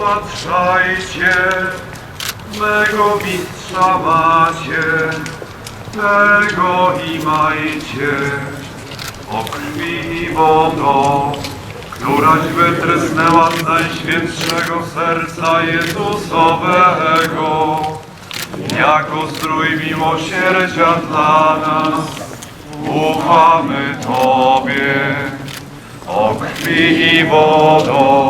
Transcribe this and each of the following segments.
Patrzajcie, mego mistrza macie, tego i majcie. O krwi i wodo, któraś wytrysnęła z najświętszego serca Jezusowego, jako zdrój miłosierdzia dla nas, ufamy Tobie. O krwi i któraś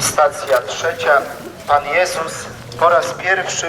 Stacja trzecia. Pan Jezus po raz pierwszy